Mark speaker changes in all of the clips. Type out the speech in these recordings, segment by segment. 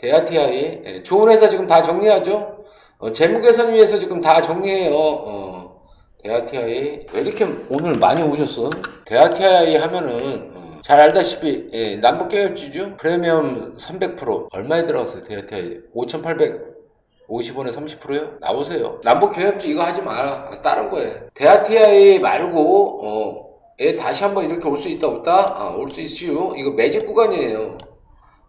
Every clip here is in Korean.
Speaker 1: 대아티아이 예, 좋은 회사 지금 다 정리하죠. 어, 재무 개선 위해서 지금 다 정리해요. 어, 대아티아이 왜 이렇게 오늘 많이 오셨어? 대아티아이 하면은 어, 잘 알다시피 예, 남북계열지주 프리미엄 300% 얼마에 들어갔어요? 대아티아이 5,850원에 30%요? 나오세요. 남북계열주 이거 하지 마라. 다른 거에 대아티아이 말고 어, 얘 다시 한번 이렇게 올 수 있다 없다? 아, 올 수 있슈. 이거 매직 구간이에요.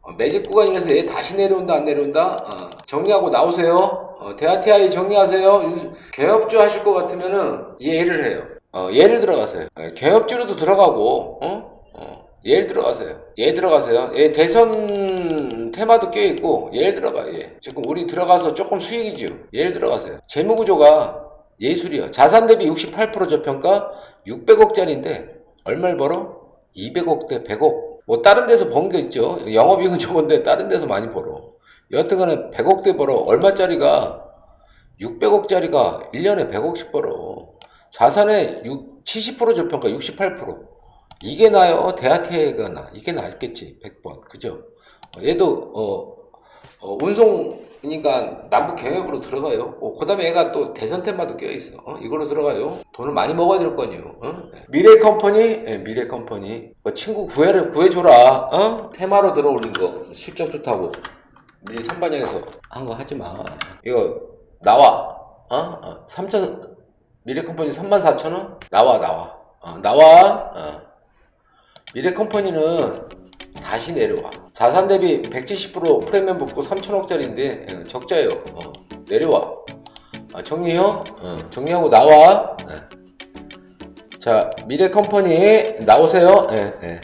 Speaker 1: 어, 매직 구간이라서 얘 다시 내려온다 안 내려온다? 어, 정리하고 나오세요. 어, 대아티아이 정리하세요. 요- 개업주 하실 것 같으면은 얘를 해요. 어, 얘를 들어가세요. 어, 개업주로도 들어가고, 어? 어, 얘를 들어가세요. 얘 들어가세요. 얘 대선 테마도 껴있고, 얘를 들어가, 얘. 지금 우리 들어가서 조금 수익이죠. 얘를 들어가세요. 재무구조가 예술이야. 자산 대비 68% 저평가 600억짜리인데, 얼마를 벌어? 200억 대 100억. 뭐 다른 데서 번 게 있죠. 영업이익은 적은데 다른 데서 많이 벌어. 여하튼간에 100억대 벌어. 얼마짜리가 600억짜리가 1년에 100억씩 벌어. 자산의 6, 70% 저평가 68%. 이게 나요. 대하태가 나. 이게 낫겠지. 100번. 그죠? 어, 얘도 어, 어, 운송 이니까 남북 경협으로 들어가요. 어, 그 다음에 얘가 또 대선 테마도 껴 있어. 어, 이걸로 들어가요. 돈을 많이 먹어야 될거 아니에요. 어? 미래 컴퍼니, 예, 미래 컴퍼니. 뭐 친구 구해를 구해줘라. 어? 테마로 들어올린 거 실적 좋다고. 미리 선반영해서 한 거 하지 마. 이거 나와. 어? 어 3천 미래 컴퍼니 34,000원? 나와 나와. 어, 나와. 어. 미래 컴퍼니는 다시 내려와. 자산 대비 170% 프리미엄 붙고 3천억짜리인데 적자예요. 어, 내려와. 아, 정리요? 어, 정리하고 나와. 예. 자, 미래 컴퍼니 나오세요. 예, 예.